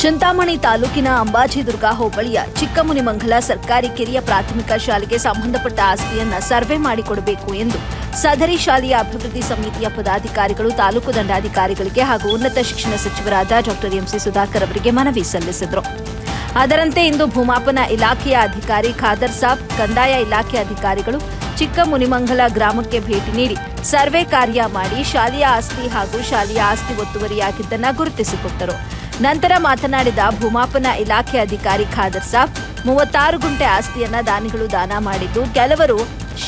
ಚಿಂತಾಮಣಿ ತಾಲೂಕಿನ ಅಂಬಾಜಿದುರ್ಗ ಹೋಬಳಿಯ ಚಿಕ್ಕಮುನಿಮಂಗಲ ಸರ್ಕಾರಿ ಕಿರಿಯ ಪ್ರಾಥಮಿಕ ಶಾಲೆಗೆ ಸಂಬಂಧಪಟ್ಟ ಆಸ್ತಿಯನ್ನ ಸರ್ವೆ ಮಾಡಿಕೊಡಬೇಕು ಎಂದು ಸದರಿ ಶಾಲೆಯ ಅಭಿವೃದ್ಧಿ ಸಮಿತಿಯ ಪದಾಧಿಕಾರಿಗಳು, ತಾಲೂಕು ದಂಡಾಧಿಕಾರಿಗಳಿಗೆ ಹಾಗೂ ಉನ್ನತ ಶಿಕ್ಷಣ ಸಚಿವರಾದ ಡಾ ಎಂಸಿ ಸುಧಾಕರ್ ಅವರಿಗೆ ಮನವಿ ಸಲ್ಲಿಸಿದರು. ಅದರಂತೆ ಇಂದು ಭೂಮಾಪನ ಇಲಾಖೆಯ ಅಧಿಕಾರಿ ಖಾದರ್ ಸಾಬ್, ಕಂದಾಯ ಇಲಾಖೆ ಅಧಿಕಾರಿಗಳು ಚಿಕ್ಕ ಮುನಿಮಂಗಲ ಗ್ರಾಮಕ್ಕೆ ಭೇಟಿ ನೀಡಿ ಸರ್ವೆ ಕಾರ್ಯ ಮಾಡಿ ಶಾಲೆಯ ಆಸ್ತಿ ಹಾಗೂ ಶಾಲೆಯ ಆಸ್ತಿ ಒತ್ತುವರಿಯಾಗಿದ್ದನ್ನು ಗುರುತಿಸಿಕೊಟ್ಟರು. ನಂತರ ಮಾತನಾಡಿದ ಭೂಮಾಪನ ಇಲಾಖೆ ಅಧಿಕಾರಿ ಖಾದರ್ ಸಾಬ್, ಮೂವತ್ತಾರು ಗುಂಟೆ ಆಸ್ತಿಯನ್ನ ದಾನಿಗಳು ದಾನ ಮಾಡಿದ್ದು, ಕೆಲವರು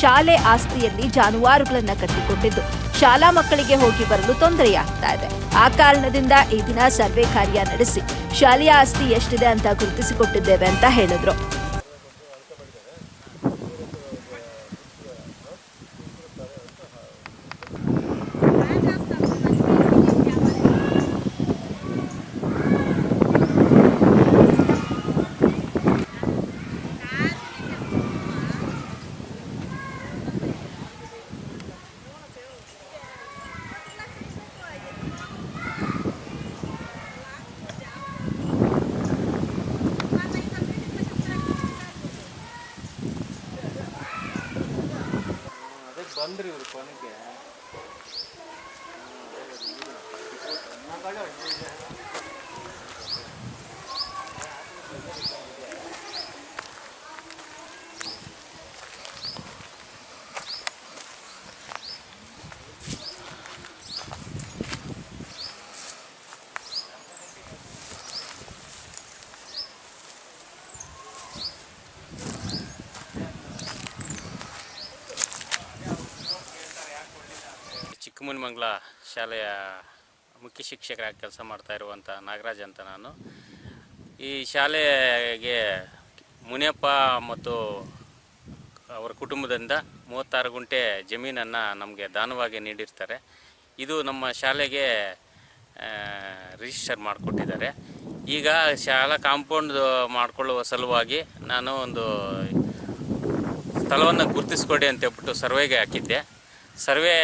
ಶಾಲೆ ಆಸ್ತಿಯಲ್ಲಿ ಜಾನುವಾರುಗಳನ್ನ ಕಟ್ಟಿಕೊಂಡಿದ್ದು. ಶಾಲಾ ಮಕ್ಕಳಿಗೆ ಹೋಗಿ ಬರಲು ತೊಂದರೆಯಾಗ್ತಾ ಇದೆ. ಆ ಕಾರಣದಿಂದ ಈ ದಿನ ಸರ್ವೆ ಕಾರ್ಯ ನಡೆಸಿ, ಶಾಲೆಯ ಆಸ್ತಿ ಎಷ್ಟಿದೆ ಅಂತ ಗುರುತಿಸಿಕೊಟ್ಟಿದ್ದೇವೆ ಅಂತ ಹೇಳಿದ್ರು. ಅದಕ್ಕೆ ಬಂದ್ರಿ ಇವ್ರು ಕೊನೆಗೆ ಚಿಕ್ಕಮುನಿಮಂಗಲ ಶಾಲೆಯ ಮುಖ್ಯ ಶಿಕ್ಷಕರಾಗಿ ಕೆಲಸ ಮಾಡ್ತಾ ಇರುವಂಥ ನಾಗರಾಜ್ ಅಂತ ನಾನು. ಈ ಶಾಲೆಗೆ ಮುನಿಯಪ್ಪ ಮತ್ತು ಅವರ ಕುಟುಂಬದಿಂದ ಮೂವತ್ತಾರು ಗುಂಟೆ ಜಮೀನನ್ನು ನಮಗೆ ದಾನವಾಗಿ ನೀಡಿರ್ತಾರೆ. ಇದು ನಮ್ಮ ಶಾಲೆಗೆ ರಿಜಿಸ್ಟರ್ ಮಾಡಿಕೊಟ್ಟಿದ್ದಾರೆ. ಈಗ ಶಾಲಾ ಕಾಂಪೌಂಡ್ ಮಾಡಿಕೊಳ್ಳುವ ಸಲುವಾಗಿ ನಾನು ಒಂದು ಸ್ಥಳವನ್ನು ಗುರುತಿಸ್ಕೊಡಿ ಅಂತ ಹೇಳ್ಬಿಟ್ಟು ಸರ್ವೆಗೆ ಹಾಕಿದ್ದೆ. ಸರ್ವೆ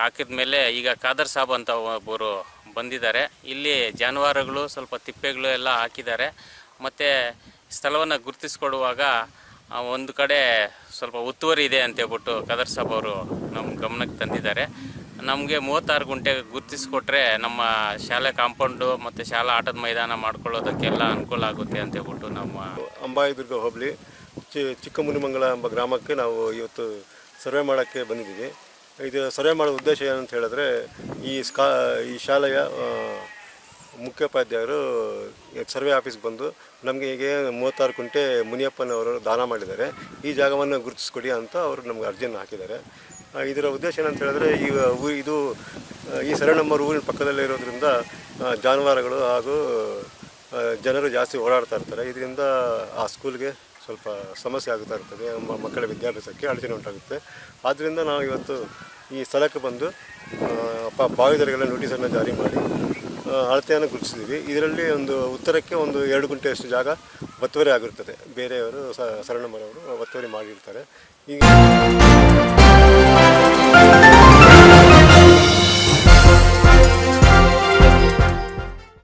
ಹಾಕಿದ ಮೇಲೆ ಈಗ ಖಾದರ್ ಸಾಬ್ ಅಂತ ಒಬ್ಬರು ಬಂದಿದ್ದಾರೆ. ಇಲ್ಲಿ ಜಾನುವಾರುಗಳು, ಸ್ವಲ್ಪ ತಿಪ್ಪೆಗಳು ಎಲ್ಲ ಹಾಕಿದ್ದಾರೆ. ಮತ್ತು ಸ್ಥಳವನ್ನು ಗುರುತಿಸ್ಕೊಡುವಾಗ ಒಂದು ಕಡೆ ಸ್ವಲ್ಪ ಒತ್ತುವರಿ ಇದೆ ಅಂತೇಳ್ಬಿಟ್ಟು ಖಾದರ್ ಸಾಬ್ ಅವರು ನಮ್ಮ ಗಮನಕ್ಕೆ ತಂದಿದ್ದಾರೆ. ನಮಗೆ ಮೂವತ್ತಾರು ಗುಂಟೆ ಗುರುತಿಸ್ಕೊಟ್ರೆ ನಮ್ಮ ಶಾಲೆ ಕಾಂಪೌಂಡು ಮತ್ತು ಶಾಲಾ ಆಟದ ಮೈದಾನ ಮಾಡ್ಕೊಳ್ಳೋದಕ್ಕೆಲ್ಲ ಅನುಕೂಲ ಆಗುತ್ತೆ ಅಂತೇಳ್ಬಿಟ್ಟು ನಮ್ಮ ಅಂಬಾಯಿದುರ್ಗ ಹೋಬಳಿ, ಚಿ, ಚಿಕ್ಕಮುನಿಮಂಗಲ ಎಂಬ ಗ್ರಾಮಕ್ಕೆ ನಾವು ಇವತ್ತು ಸರ್ವೆ ಮಾಡೋಕ್ಕೆ ಬಂದಿದ್ದೀವಿ. ಇದು ಸರ್ವೆ ಮಾಡೋ ಉದ್ದೇಶ ಏನಂತ ಹೇಳಿದ್ರೆ, ಈ ಸ್ಕಾ, ಈ ಶಾಲೆಯ ಮುಖ್ಯೋಪಾಧ್ಯಾಯರು ಸರ್ವೆ ಆಫೀಸ್ಗೆ ಬಂದು ನಮಗೆ ಈಗ ಮೂವತ್ತಾರು ಕುಂಟೆ ಮುನಿಯಪ್ಪನವರು ದಾನ ಮಾಡಿದ್ದಾರೆ. ಈ ಜಾಗವನ್ನು ಗುರುತಿಸ್ಕೊಡಿ ಅಂತ ಅವರು ನಮ್ಗೆ ಅರ್ಜಿಯನ್ನು ಹಾಕಿದ್ದಾರೆ. ಇದರ ಉದ್ದೇಶ ಏನಂತ ಹೇಳಿದ್ರೆ, ಈ ಇದು, ಈ ಸರ್ವೆ ನಂಬರ್ ಊರಿನ ಪಕ್ಕದಲ್ಲೇ ಇರೋದ್ರಿಂದ ಜಾನುವಾರುಗಳು ಹಾಗೂ ಜನರು ಜಾಸ್ತಿ ಓಡಾಡ್ತಾ ಇರ್ತಾರೆ. ಇದರಿಂದ ಆ ಸ್ಕೂಲ್ಗೆ ಸ್ವಲ್ಪ ಸಮಸ್ಯೆ ಆಗ್ತಾ ಇರ್ತದೆ ಮಕ್ಕಳ ವಿದ್ಯಾಭ್ಯಾಸಕ್ಕೆ ಅಡಚಣೆ ಉಂಟಾಗುತ್ತೆ. ಆದ್ದರಿಂದ ನಾವು ಇವತ್ತು ಈ ಸ್ಥಳಕ್ಕೆ ಬಂದು ಪ ಭಾವಿದರಿಗೆಲ್ಲ ನೋಟಿಸನ್ನು ಜಾರಿ ಮಾಡಿ ಅಳತೆಯನ್ನು ಗುರುತಿಸಿದ್ವಿ. ಇದರಲ್ಲಿ ಒಂದು ಉತ್ತರಕ್ಕೆ ಒಂದು ಎರಡು ಗುಂಟೆಯಷ್ಟು ಜಾಗ ಒತ್ತುವರಿ ಆಗಿರ್ತದೆ ಬೇರೆಯವರು ಸರಣ ಸರಣಮ್ಮರವರು ಒತ್ತುವರಿ ಮಾಡಿರ್ತಾರೆ. ಈಗ